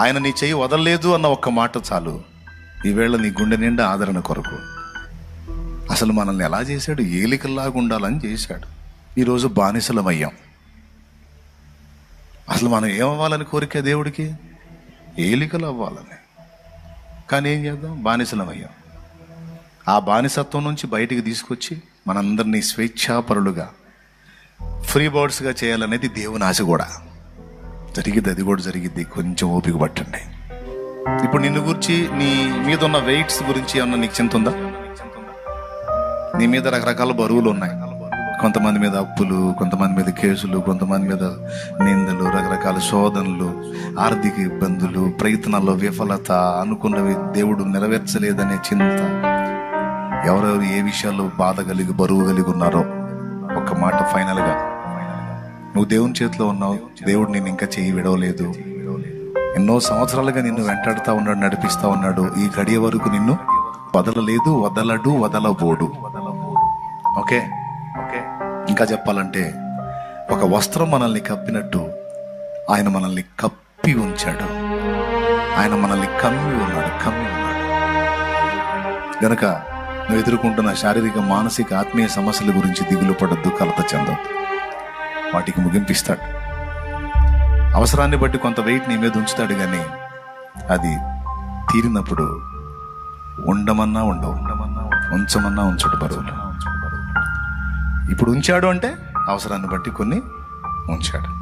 ఆయన నీ చెయ్యి వదలలేదు అన్న ఒక్క మాట చాలు. ఈవేళ నీ గుండె నిండా ఆదరణ కొరకు. అసలు మనల్ని ఎలా చేశాడు? ఏలికల్లాగా ఉండాలని చేశాడు. ఈరోజు బానిసలమయ్యాం. అసలు మనం ఏమవ్వాలని కోరిక దేవుడికి? ఏలికలు అవ్వాలని కానీ ఏం చేద్దాం? బానిసలమయ్యాం. ఆ బానిసత్వం నుంచి బయటికి తీసుకొచ్చి మనందరినీ స్వేచ్ఛాపరులుగా ఫ్రీ బర్డ్స్గా చేయాలనేది దేవుని ఆశ కూడా. జరిగిద్ది అది కూడా జరిగిద్ది కొంచెం ఓపిక పట్టండి. ఇప్పుడు నిన్ను గురించి నీ మీద ఉన్న వెయిట్స్ గురించి ఏమన్నా నీకు చింత ఉందా? నీ మీద రకరకాల బరువులు ఉన్నాయి. కొంతమంది మీద అప్పులు కొంతమంది మీద కేసులు కొంతమంది మీద నిందలు రకరకాల శోధనలు ఆర్థిక ఇబ్బందులు ప్రయత్నాల్లో విఫలత అనుకున్నవి దేవుడు నెరవేర్చలేదనే చింత. ఎవరెవరు ఏ విషయాల్లో బాధ కలిగి బరువు కలిగి ఉన్నారో ఒక మాట ఫైనల్గా నువ్వు దేవుని చేతిలో ఉన్నావు. దేవుడు నేను ఇంకా చేయి విడవలేదు. ఎన్నో సంవత్సరాలుగా నిన్ను వెంటాడుతూ ఉన్నాడు నడిపిస్తా ఉన్నాడు. ఈ గడియ వరకు నిన్ను వదలలేదు వదలడు వదలబోడు. ఓకే? ఓకే ఇంకా చెప్పాలంటే ఒక వస్త్రం మనల్ని కప్పినట్టు ఆయన మనల్ని కప్పి ఉంచాడు. ఆయన మనల్ని కమ్మి ఉన్నాడు కమ్మి ఉన్నాడు. గనక నువ్వు ఎదుర్కొంటున్న శారీరక మానసిక ఆత్మీయ సమస్యల గురించి దిగులు పడద్దు కలత చెందొద్దు. వాటికి ముగింపిస్తాడు. అవసరాన్ని బట్టి కొంత వెయిట్ నీ మీద ఉంచుతాడు కానీ అది తీరినప్పుడు ఉండమన్నా ఉండవు. ఉంచమన్నా ఉంచడు బరువులు ఇప్పుడు ఉంచాడు అంటే అవసరాన్ని బట్టి కొన్ని ఉంచాడు.